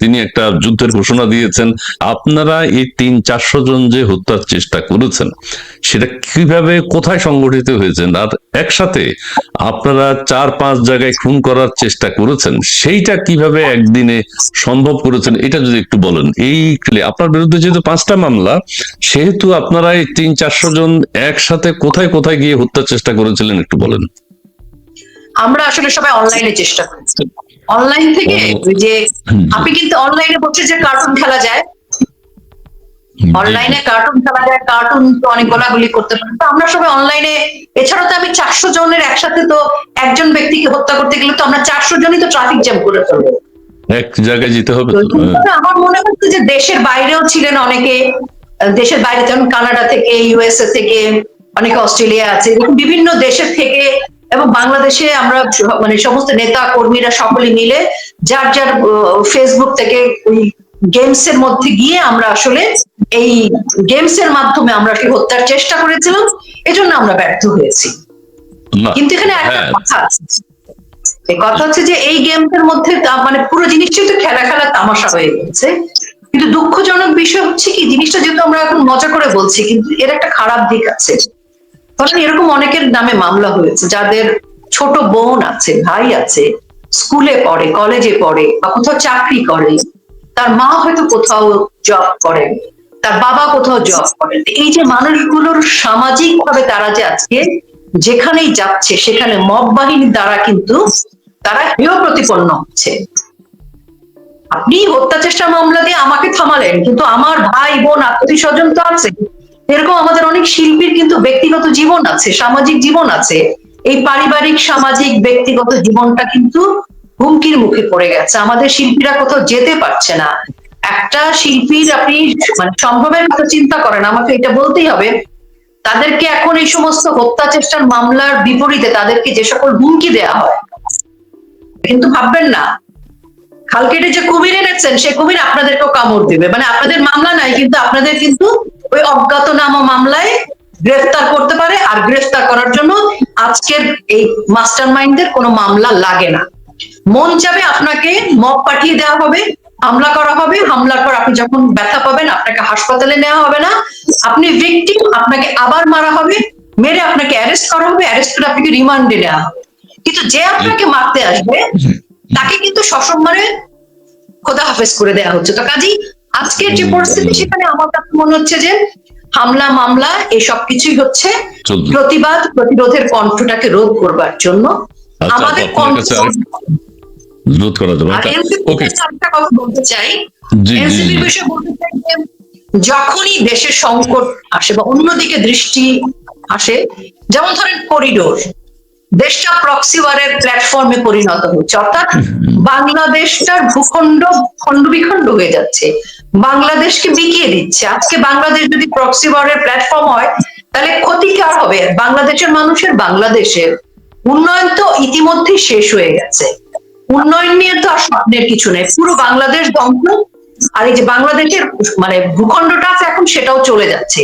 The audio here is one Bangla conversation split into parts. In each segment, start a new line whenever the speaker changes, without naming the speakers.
তিনি একটা যুদ্ধের ঘোষণা দিয়েছেন, আপনারা এই তিন চারশো জন যে হত্যার চেষ্টা করেছেন, সেটা কীভাবে, কোথায় সংগঠিত হয়েছেন? আর একসাথে আপনারা চার পাঁচ জায়গায় খুন করার চেষ্টা করেছেন, সেইটা কীভাবে একদিনে সম্ভব করেছেন, এটা যদি একটু বলেন। এই আপনার বিরুদ্ধে যেহেতু পাঁচটা মামলা, সেহেতু আপনারা এই তিন চারশো জন একসাথে কোথায় কোথায় গিয়ে হত্যার চেষ্টা করেছিলেন একটু বলেন।
আমরা আসলে সবাই অনলাইনে চেষ্টা করছি। অনলাইন থেকে? ওই যে আপনি কিন্তু অনলাইনে বসে যে কার্টুন খেলা যায়। অনলাইনে কার্টুন খেলা যায় কার্টুন তো অনেক গোলাগুলি করতে পারে। তো আমরা সবাই অনলাইনে এছাড়া তো আমি চারশো জনের একসাথে তো একজন ব্যক্তিকে হত্যা করতে গেলে তো আমরা চারশো জনই তো ট্রাফিক জ্যাম করে ফেলব।
এক জায়গায় যেতে হবে।
আমার মনে হচ্ছে যে দেশের বাইরেও ছিলেন অনেকে দেশের বাইরে যেমন কানাডা থেকে ইউএসএ থেকে অনেকে অস্ট্রেলিয়া আছে বিভিন্ন দেশের থেকে এবং বাংলাদেশে আমরা মানে সমস্ত নেতা কর্মীরা সকলে মিলে যার যার ফেসবুক থেকে ওই গেমস এর মধ্যে গিয়ে আমরা আসলে এই গেমস এর মাধ্যমে আমরা হত্যার চেষ্টা করেছিলাম। এজন্য আমরা ব্যর্থ হয়েছি। কিন্তু এখানে একটা
হ্যাঁ।
কথা আছে। কথা হচ্ছে যে এই গেমটার মধ্যে মানে পুরো জিনিসটাই তো খেলা খেলা তামাশা হয়ে গেছে। কিন্তু দুঃখজনক বিষয় হচ্ছে কি জিনিসটা যেহেতু আমরা এখন মজা করে বলছি কিন্তু এর একটা খারাপ দিক আছে। কারণ এরকম অনেকের নামে মামলা হয়েছে, যাদের ছোট বোন আছে, ভাই আছে, স্কুলে পড়ে, কলেজে পড়ে, বা কোথাও চাকরি করে, তার মা হয়তো কোথাও জব করে, তার বাবা কোথাও জব করে। এই যে মানুষগুলোর সামাজিক ভাবে তারা যে আজকে যেখানেই যাচ্ছে, সেখানে মব বাহিনীর দ্বারা কিন্তু তারা হেয় প্রতিপন্ন হচ্ছে। আপনি হত্যা চেষ্টা মামলা দিয়ে আমাকে থামালেন, কিন্তু আমার ভাই, বোন আত্মীয় স্বজন তো আছে। এরকম আমাদের অনেক শিল্পীর কিন্তু ব্যক্তিগত জীবন আছে, সামাজিক জীবন আছে। এই পারিবারিক, সামাজিক, ব্যক্তিগত জীবনটা কিন্তু হুমকির মুখে পড়ে গেছে। আমাদের শিল্পীরা কোথাও যেতে পারছে না। একটা শিল্পীর আপনি মানে সম্ভবের কথা চিন্তা করেন, আমাকে এটা বলতেই হবে, তাদেরকে এখন এই সমস্ত হত্যা চেষ্টার মামলার বিপরীতে তাদেরকে যে সকল হুমকি দেয়া হয়, কিন্তু ভাববেন না। খালকেটে যে কুমির এনেছেন, সে কুমির আপনাদেরকেও কামড় দিবে। মানে আপনাদের মামলা নাই, কিন্তু আপনাদের কিন্তু ওই অজ্ঞাতনামা মামলায় গ্রেফতার করতে পারে আর গ্রেফতার করার জন্য আজকের এই মাস্টার মাইন্ডের কোনো মামলা লাগে না। মন চাবে আপনাকে মব পাঠিয়ে দেওয়া হবে হামলা করা হবে হামলার পর আপনি যখন ব্যথা পাবেন আপনাকে হাসপাতালে নেওয়া হবে না। আপনি ভিকটিম আপনাকে আবার মারা হবে মেরে আপনাকে অ্যারেস্ট করা হবে অ্যারেস্ট করে আপনাকে রিমান্ডে নেওয়া হবে। কিন্তু যে আপনাকে মারতে আসবে তাকে কিন্তু সসম্মানে খোদা হাফেজ করে দেওয়া হচ্ছে। তো কাজী আজকের যে পরিস্থিতি সেখানে আমার কাছে মনে হচ্ছে যে হামলা মামলা এই সব কিছুই হচ্ছে প্রতিবাদ প্রতিরোধের কণ্ঠটাকে রোধ করবার জন্য।
আচ্ছা,
আমাদের কণ্ঠ
রোধ করা যাবে আচ্ছা,
একটা কথা বলতে চাই। বিষয়ে বলতে যে যখনই দেশের সংকট আসে বা অন্যদিকে দৃষ্টি আসে যেমন ধরেন করিডোর দেশটা প্রক্সি ওয়ারের প্ল্যাটফর্মে পরিণত হচ্ছে অর্থাৎ বাংলাদেশটার ভূখণ্ড খণ্ড বিখণ্ড হয়ে যাচ্ছে। বাংলাদেশকে বিকিয়ে দিচ্ছে। আজকে বাংলাদেশ যদি প্রক্সি ওয়ারের প্ল্যাটফর্ম হয়, তাহলে ক্ষতি কার হবে? বাংলাদেশের মানুষের, বাংলাদেশের। উন্নয়ন তো ইতিমধ্যেই শেষ হয়ে গেছে। উন্নয়ন নিয়ে তো আর স্বপ্নের কিছু নেই। পুরো বাংলাদেশ ধ্বংস, আর এই যে বাংলাদেশের মানে ভূখণ্ডটা আছে এখন, সেটাও চলে যাচ্ছে।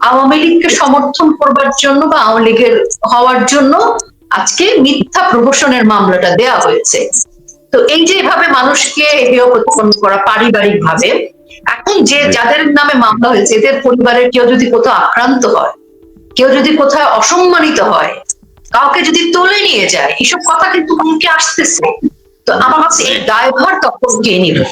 আওয়ামী লীগকে সমর্থন করবার জন্য বা আওয়ামী লীগের হওয়ার জন্য আজকে মিথ্যা প্রহসনের মামলাটা দেয়া হয়েছে। তো এই যে এভাবে মানুষকে হেয় প্রতিপন্ন করা পারিবারিক ভাবে এখন যে যাদের নামে মামলা হয়েছে এদের পরিবারের কেউ যদি কোথাও আক্রান্ত হয় কেউ যদি কোথায় অসম্মানিত হয় কাউকে যদি তুলে নিয়ে যায় এসব কথা কিন্তু মুখে আসতেছে। তো আমার কাছে এই দায়ভার তখন কে নিবে?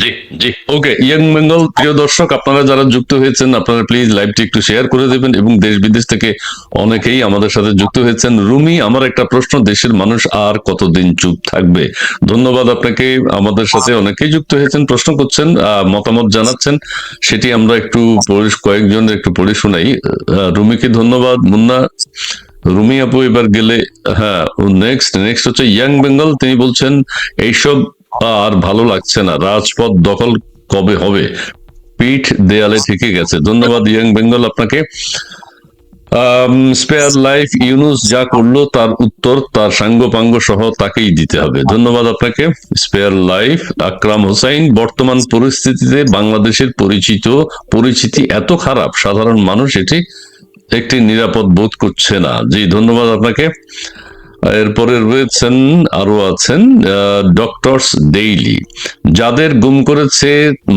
জি জি। ওকে ইয়াং বেঙ্গল প্রিয় দর্শক, আপনারা যারা যুক্ত হয়েছেন, আপনারা প্লিজ লাইভটি একটু শেয়ার করে দেবেন এবং দেশ বিদেশ থেকে অনেকেই আমাদের সাথে যুক্ত হয়েছেন। রুমি, আমার একটা প্রশ্ন, দেশের মানুষ আর কতদিন চুপ থাকবে? ধন্যবাদ আপনাকে। আমাদের সাথে অনেকেই যুক্ত হয়েছেন, প্রশ্ন করছেন মতামত জানাচ্ছেন। সেটি আমরা একটু কয়েকজন একটু পড়ে শোনাই। রুমিকে ধন্যবাদ। মুন্না, রুমি আপু এবার গেলে হ্যাঁ নেক্সট নেক্সট হচ্ছে ইয়াং বেঙ্গল তিনি বলছেন, এইসব আর ভালো লাগছে না। রাজপথ দখল কবে হবে? পিঠ দেয়ালে থেকে গেছে। ধন্যবাদ, ইয়াং বেঙ্গল আপনাকে। স্পেয়ার লাইফ ইউনুস যা করল তার উত্তর, তার সাঙ্গ পাঙ্গ সহ তাকেই দিতে হবে। ধন্যবাদ আপনাকে। স্পেয়ার লাইফ আকরাম হোসাইন, বর্তমান পরিস্থিতিতে বাংলাদেশের পরিচিত, পরিচিতি এত খারাপ, সাধারণ মানুষ এটি একটি নিরাপদ বোধ করছে না। জি, ধন্যবাদ আপনাকে। এরপরে রয়েছেন আরও আছেন ডক্টরস ডেইলি যাদের গুম করেছে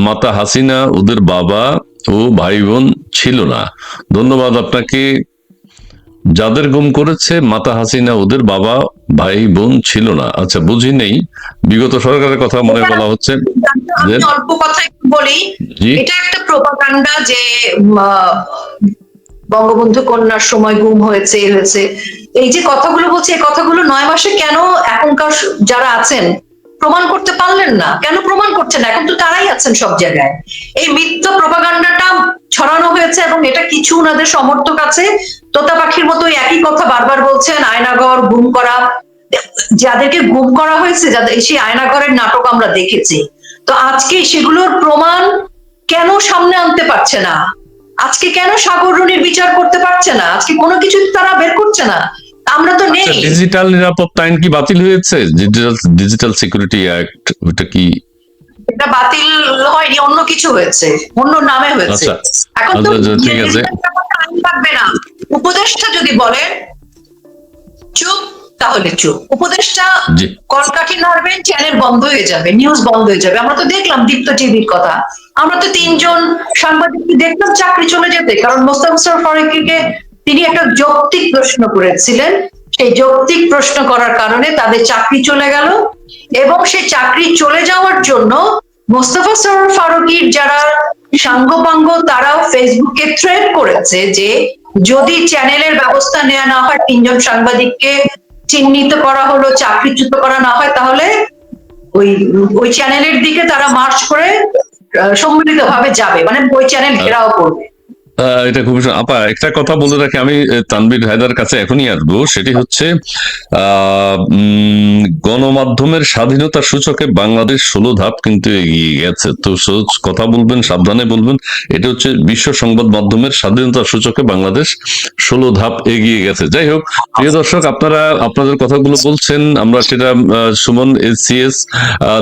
মাতা হাসিনা ওদের বাবা ও ভাই বোন ছিল না। ধন্যবাদ আপনাকে। যাদের গুম করেছে মাতা হাসিনা ওদের বাবা ভাই বোন ছিল না। আচ্ছা বুঝি নেই। বিগত সরকারের কথা মনে বলা হচ্ছে
অল্প কথা বলি। এটা একটা প্রোপাগান্ডা যে বঙ্গবন্ধু কন্যার সময় গুম হয়েছে, এ হয়েছে। এই যে কথাগুলো বলছে, এই কথাগুলো নয় মাসে কেন এখনকার যারা আছেন প্রমাণ করতে পারলেন না? কেন প্রমাণ করছেন না? এখন তো তারাই আছেন সব জায়গায়। এই মিথ্যা প্রপাগান্ডাটা ছড়ানো হয়েছে এবং এটা কিছু ওনাদের সমর্থক আছে। তোতা পাখির মতো একই কথা বারবার বলছেন আয়নাঘর গুম করা। যাদেরকে গুম করা হয়েছে, যাদের সেই আয়নাঘরের নাটক আমরা দেখেছি। তো আজকে সেগুলোর প্রমাণ কেন সামনে আনতে পারছে না? আজকে কেন সাগর রুনির বিচার করতে পারছে না? আজকে কোনো কিছু তারা বের করছে না। আমরা তো নেই।
ডিজিটাল নিরাপত্তা আইন কি বাতিল হয়েছে? ডিজিটাল ডিজিটাল সিকিউরিটি অ্যাক্ট ওটা কি?
এটা বাতিল হয়নি অন্য কিছু হয়েছে। অন্য নামে হয়েছে।
আচ্ছা
এখন তো
আচ্ছা, আচ্ছা, ঠিক আছে।
আইন লাগবে না। উপদেষ্টা যদি বলেন চুপ। তাহলে চুপ। উপদেষ্টা
জি।
কলকাঠি নাড়বেন চ্যানেল বন্ধ হয়ে যাবে নিউজ বন্ধ হয়ে যাবে। আমরা তো দেখলাম দীপ্ত টিভির কথা। আমরা তো তিনজন সাংবাদিক দেখলাম চাকরি চলে যেতে। কারণ মোস্তাফিজুর ফারুকিকে তিনি একটা যৌক্তিক প্রশ্ন করেছিলেন। সেই যৌক্তিক প্রশ্ন করার কারণে তাদের চাকরি চলে গেল এবং সেই চাকরি চলে যাওয়ার জন্য মোস্তফা সরোয়ার ফারুকির যারা সাঙ্গপাঙ্গ তারাও ফেসবুকে থ্রেড করেছে যে যদি চ্যানেলের ব্যবস্থা নেওয়া না হয় তিনজন সাংবাদিককে চিহ্নিত করা হলো, চাকরিচ্যুত করা না হয়, তাহলে ওই ওই চ্যানেলের দিকে তারা মার্চ করে সম্মিলিত ভাবে যাবে। মানে ওই চ্যানেল ঘেরাও করবে।
এটা খুবই আপা একটা কথা বলে রাখি আমি আহ, তানভীর হায়দার কাছে এখনই আসব। সেটি হচ্ছে গণমাধ্যমের স্বাধীনতার সূচকে বাংলাদেশ ষোলো ধাপ কিন্তু এগিয়ে গেছে। তো কথা বলবেন সাবধানে বলবেন এটা হচ্ছে বিশ্ব সংবাদ মাধ্যমের স্বাধীনতার সূচকে বাংলাদেশ ষোলো ধাপ এগিয়ে গেছে। যাই হোক প্রিয় দর্শক আপনারা আপনাদের কথাগুলো বলছেন আমরা সেটা সুমন সিএস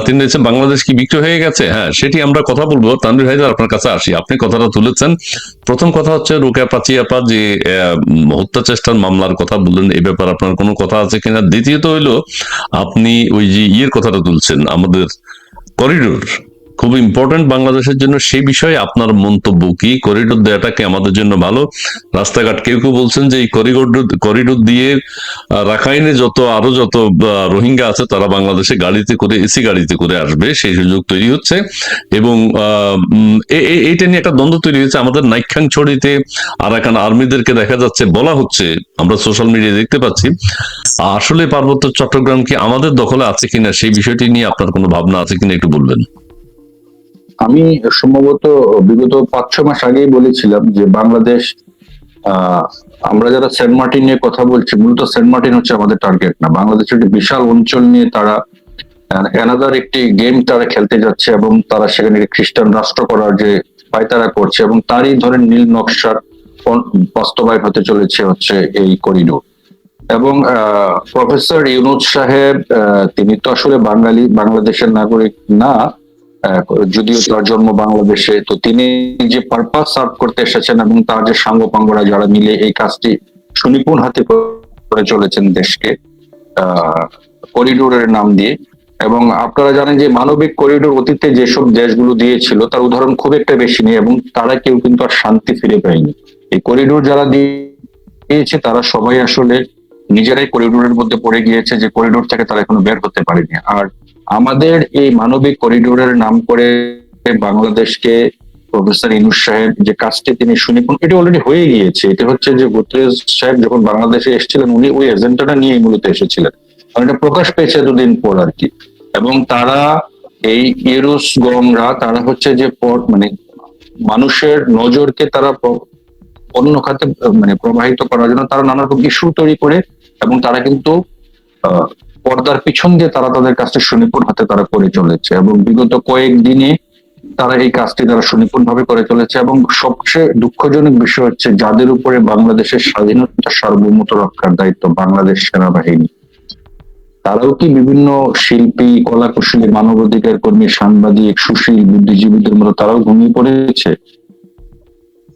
তিনি বলছেন বাংলাদেশ কি বিক্রি হয়ে গেছে? হ্যাঁ সেটি আমরা কথা বলব। তানভীর হায়দার আপনার কাছে আসি। আপনি কথাটা তুলেছেন। প্রথম কথা হচ্ছে রুকা পাচি আপা যে হত্যা চেষ্টার মামলার কথা বললেন এই ব্যাপারে আপনার কোনো কথা আছে কিনা? দ্বিতীয়ত হইল, আপনি ওই যে ইয়ের কথাটা তুলছেন, আমাদের করিডোর খুব ইম্পর্টেন্ট বাংলাদেশের জন্য সেই বিষয়ে আপনার মন্তব্য কি? করিডোর দেওয়াটা কি আমাদের জন্য ভালো? রাস্তাঘাট কেউ কেউ বলছেন যে এই করিডোর করিডোর দিয়ে রাখাইনে যত, আরও যত রোহিঙ্গা আছে তারা বাংলাদেশে গাড়িতে করে, এসি গাড়িতে করে আসবে। সেই সুযোগ তৈরি হচ্ছে। এবং এইটা নিয়ে একটা দ্বন্দ্ব তৈরি হয়েছে। আমাদের নাইখাং ছড়িতে আরাকান আর্মিদেরকে দেখা যাচ্ছে, বলা হচ্ছে, আমরা সোশ্যাল মিডিয়ায় দেখতে পাচ্ছি, আসলে পার্বত্য চট্টগ্রাম কি আমাদের দখলে আছে কিনা সেই বিষয়টি নিয়ে আপনার কোনো ভাবনা আছে কিনা একটু বলবেন।
আমি সম্ভবত বিগত পাঁচ ছ মাস আগেই বলেছিলাম যে বাংলাদেশ আমরা যারা সেন্ট মার্টিন নিয়ে কথা বলছি, মূলত সেন্ট মার্টিন হচ্ছে আমাদের টার্গেট না। বাংলাদেশের একটি বিশাল অঞ্চল নিয়ে তারা অ্যানাদার একটি গেম তারা খেলতে যাচ্ছে এবং তারা সেখানে খ্রিস্টান রাষ্ট্র করার যে পায়তারা করছে এবং তারই ধরেন নীল নকশার বাস্তবায়ন হতে চলেছে হচ্ছে এই করিডোর এবং প্রফেসর ইউনুস সাহেব তিনি তো আসলে বাঙালি, বাংলাদেশের নাগরিক না যদিও তার জন্ম বাংলাদেশে তো তিনি যে পারপাস সার্ভ করতে এসেছেন এবং তার যে সাঙ্গপাঙ্গরা যারা মিলে এই কাজটি সুনিপুণ হাতে করে চলেছেন দেশকে করিডোরের নাম দিয়ে। এবং আপনারা জানেন যে মানবিক করিডোর অতীতে যেসব দেশগুলো দিয়েছিল তার উদাহরণ খুব একটা বেশি নেই এবং তারা কেউ কিন্তু আর শান্তি ফিরে পায়নি। এই করিডোর যারা দিয়েছে তারা সবাই আসলে নিজেরাই করিডোরের মধ্যে পড়ে গিয়েছে যে করিডোর থেকে তারা এখনও বের হতে পারেনি। আর আমাদের এই মানবিক করিডোরের নাম করে বাংলাদেশকে প্রফেসর ইনুস সাহেব যে কাজটি তিনি সুনিপুণ এটি অলরেডি হয়ে গিয়েছে। এটা হচ্ছে যে গোত্রেজ সাহেব যখন বাংলাদেশে এসেছিলেন, উনি ওই এজেন্ডাটা নিয়ে মূলত এসেছিলেন। কারণ এটা প্রকাশ পেয়েছে এতদিন পর আর কি। এবং তারা এই ইরুস গংরা, তারা হচ্ছে যে পর- মানে মানুষের নজরকে তারা অন্য খাতে মানে প্রবাহিত করার জন্য তারা নানা রকম ইস্যু তৈরি করে এবং তারা কিন্তু পর্দার পিছন দিয়ে তারা তাদের কাজটি সুনিপুণ হাতে তারা করে চলেছে এবং বিগত কয়েকদিনে তারা এই কাজটি তারা সুনিপুণ ভাবে করে চলেছে এবং সবচেয়ে দুঃখজনক বিষয় হচ্ছে যাদের উপরে বাংলাদেশের স্বাধীনতা সার্বভৌমত্ব রক্ষার দায়িত্ব বাংলাদেশ সেনাবাহিনী। তারাও কি বিভিন্ন শিল্পী কলা কুশলী মানবাধিকার কর্মী, সাংবাদিক, সুশীল, বুদ্ধিজীবীদের মতো তারাও ঘুমিয়ে পড়েছে?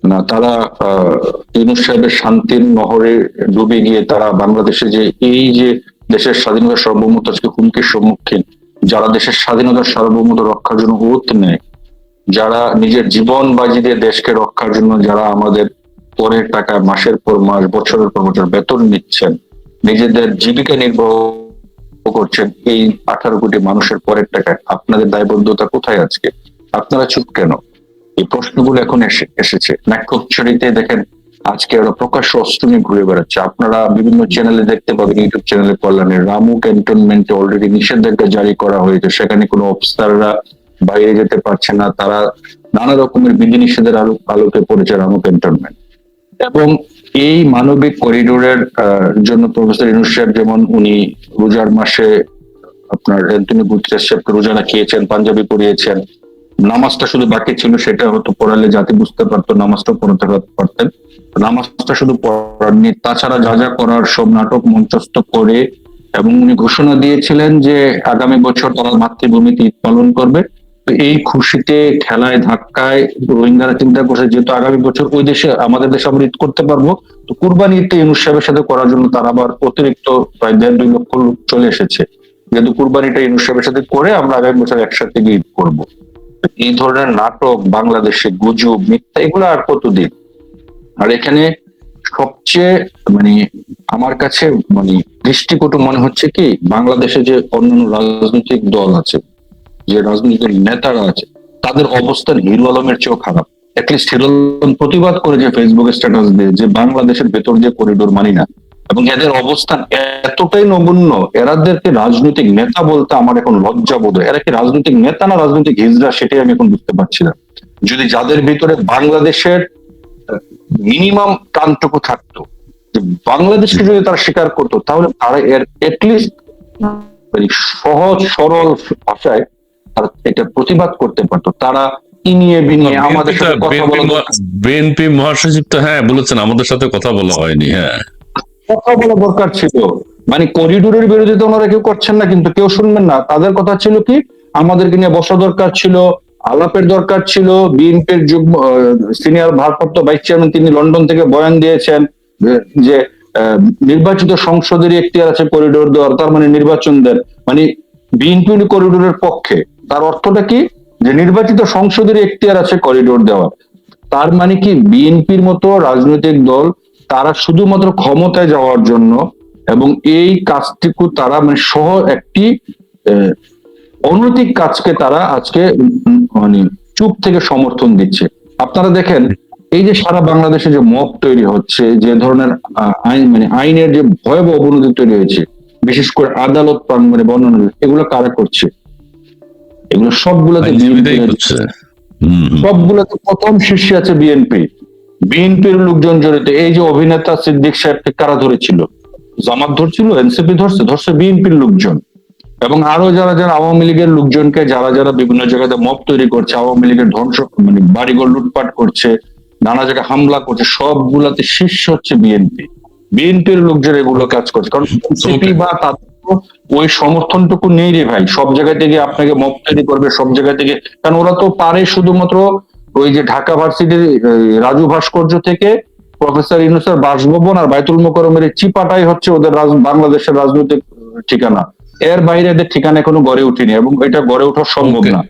না, তারা, আহ সাহেবের শান্তির নহরে ডুবে গিয়ে তারা বাংলাদেশে যে এই যে দেশের স্বাধীনতা সার্বভৌমত্ব আজকে হুমকির সম্মুখীন, যারা দেশের স্বাধীনতা সার্বভৌমত্ব রক্ষার জন্য ওত নেয়, যারা নিজের জীবন বাজি দিয়ে দেশকে রক্ষার জন্য যারা আমাদের পরের টাকা, মাসের পর মাস, বছরের পর বছর বেতন নিচ্ছেন, নিজেদের জীবিকা নির্বাহ করছেন, এই আঠারো কোটি মানুষের পরের টাকায় আপনাদের দায়বদ্ধতা কোথায় আজকে? আপনারা চুপ কেন? এই প্রশ্নগুলো এখন এসে, এসেছে। নাট্যচ্ছরিতে দেখেন আজকে ওরা প্রকাশ্য নিয়ে ঘুরে বেড়াচ্ছে। আপনারা বিভিন্ন চ্যানেলে দেখতে পাবেন ইউটিউব চ্যানেলে কল্যাণে রামু ক্যান্টনমেন্টে অলরেডি নিষেধাজ্ঞা জারি করা হয়েছে। সেখানে কোনো অফিসাররা বাইরে যেতে পারছে না। তারা নানা রকমের বিধিনিষেধের আলো আলোকে পড়েছে রামু ক্যান্টনমেন্ট এবং এই মানবিক করিডোরের জন্য প্রফেসর ইনুস সাহেব যেমন উনি রোজার মাসে আপনার অ্যান্টনি গুতরেস সাহেবকে রোজা রাখিয়েছেন পাঞ্জাবি পরিয়েছেন, নামাজটা শুধু বাকি ছিল, সেটা হয়তো পড়ালে জাতি বুঝতে পারতো নামাজটা পড়তে পারতেন। নামাজটা শুধু পড়াননি, তাছাড়া যা যা করার সব নাটক মঞ্চস্থ করে এবং উনি ঘোষণা দিয়েছিলেন যে আগামী বছর তারা মাতৃভূমিতে ঈদ পালন করবে। এই খুশিতে, খেলায়, ধাক্কায় রোহিঙ্গারা চিন্তা করছে যেহেতু আগামী বছর ওই দেশে, আমাদের দেশে আমরা ঈদ করতে পারব, তো কুরবানি ঈদটা ইউনুস সাথে করার জন্য তারা আবার অতিরিক্ত প্রায় দেড় দুই লক্ষ লোক চলে এসেছে। যেহেতু কুরবানিটা ইউনুস সাথে করে আমরা আগামী বছর একসাথে ঈদ করব। এই ধরনের নাটক, বাংলাদেশে গুজব, মিথ্যা, এগুলো আর কতদিন? আর এখানে সবচেয়ে মানে আমার কাছে মানে দৃষ্টিকটু মনে হচ্ছে কি, বাংলাদেশে যে অন্যান্য রাজনৈতিক দল আছে, যে রাজনৈতিক নেতারা আছে, তাদের অবস্থান হিরো আলমের চেয়েও খারাপ। অ্যাটলিস্ট আলম প্রতিবাদ করে যে ফেসবুকে স্ট্যাটাস দিয়ে, যে বাংলাদেশের ভেতর যে করিডোর মানি না, এবং এদের অবস্থান এতটাই নগণ্য এরাদেরকে রাজনৈতিক নেতা বলতে আমার এখন লজ্জা বোধ এরা কি রাজনৈতিক নেতা না রাজনৈতিক হিজরা সেটাই আমি এখন বুঝতে পারছি না। যদি যাদের ভিতরে বাংলাদেশের মিনিমাম টানটুকু থাকতো যে বাংলাদেশকে যদি তারা স্বীকার করতো তাহলে তারা এর এটলিস্ট সহজ সরল ভাষায় তারা এটা প্রতিবাদ করতে পারতো তারা ইনিয়ে বিনিয়ে আমাদের সাথে কথা বলা
বিএনপি মহাসচিব তো হ্যাঁ বলেছেন আমাদের সাথে কথা বলা হয়নি হ্যাঁ।
কথা বলা দরকার ছিল। মানে করিডোরের বিরোধিতা ওনারা কেউ করছেন না কিন্তু কেউ শুনবেন না। তাদের কথা ছিল কি আমাদেরকে নিয়ে বসা দরকার ছিল আলাপের দরকার ছিল, বিএনপির যুগ্ম সিনিয়র ভারপ্রাপ্ত ভাইস চেয়ারম্যান তিনি লন্ডন থেকে বয়ান দিয়েছেন যে- নির্বাচিত সংসদের একটি আছে করিডোর দেওয়ার, তার মানে নির্বাচন দেন। মানে বিএনপি করিডোরের পক্ষে। তার অর্থটা কি? যে নির্বাচিত সংসদের এখতিয়ার আছে করিডোর দেওয়ার। তার মানে কি? বিএনপির মতো রাজনৈতিক দল, তারা শুধুমাত্র ক্ষমতায় যাওয়ার জন্য এবং এই কাজটুকু তারা মানে সহ একটি অনৈতিক কাজকে তারা আজকে মানে চুপ থেকে সমর্থন দিচ্ছে। আপনারা দেখেন এই যে সারা বাংলাদেশে যে মব তৈরি হচ্ছে যে ধরনের আইন মানে আইনের যে ভয়াবহ অবনতি তৈরি হয়েছে বিশেষ করে আদালত প্রাঙ্গণে বর্ণনা এগুলো কারা করছে? এগুলো সবগুলোতে। সবগুলোতে প্রথম শীর্ষে আছে বিএনপি। বিএনপির লোকজন জড়িত এই যে অভিনেতা সিদ্দিক সাহেবকে কারা ধরেছিল? জামাত ধরছিল এনসিপি ধরছে ধরছে বিএনপির লোকজন। এবং আরও যারা যারা আওয়ামী লীগের লোকজনকে যারা যারা বিভিন্ন জায়গাতে মব তৈরি করছে আওয়ামী লীগের ধ্বংস মানে বাড়িঘর লুটপাট করছে নানা জায়গায় হামলা করছে সবগুলাতে শীর্ষ হচ্ছে বিএনপি। বিএনপির লোকজন এগুলো কাজ করছে। কারণ এনসিপি বা তাদের ওই সমর্থনটুকু নেই রে ভাই। সব জায়গা থেকে আপনাকে মব তৈরি করবে সব জায়গা থেকে কারণ ওরা তো পারে শুধুমাত্র ওই যে ঢাকা ভার্সিটির রাজু ভাস্কর্য থেকে প্রফেসর ইউনুসের বাসভবন আর বাইতুল মোকরমের চিপাটাই হচ্ছে ওদের বাংলাদেশের রাজনৈতিক ঠিকানা। এর বাইরে এদের ঠিকানা এখনও গড়ে উঠেনি এবং এটা গড়ে ওঠা সম্ভব না।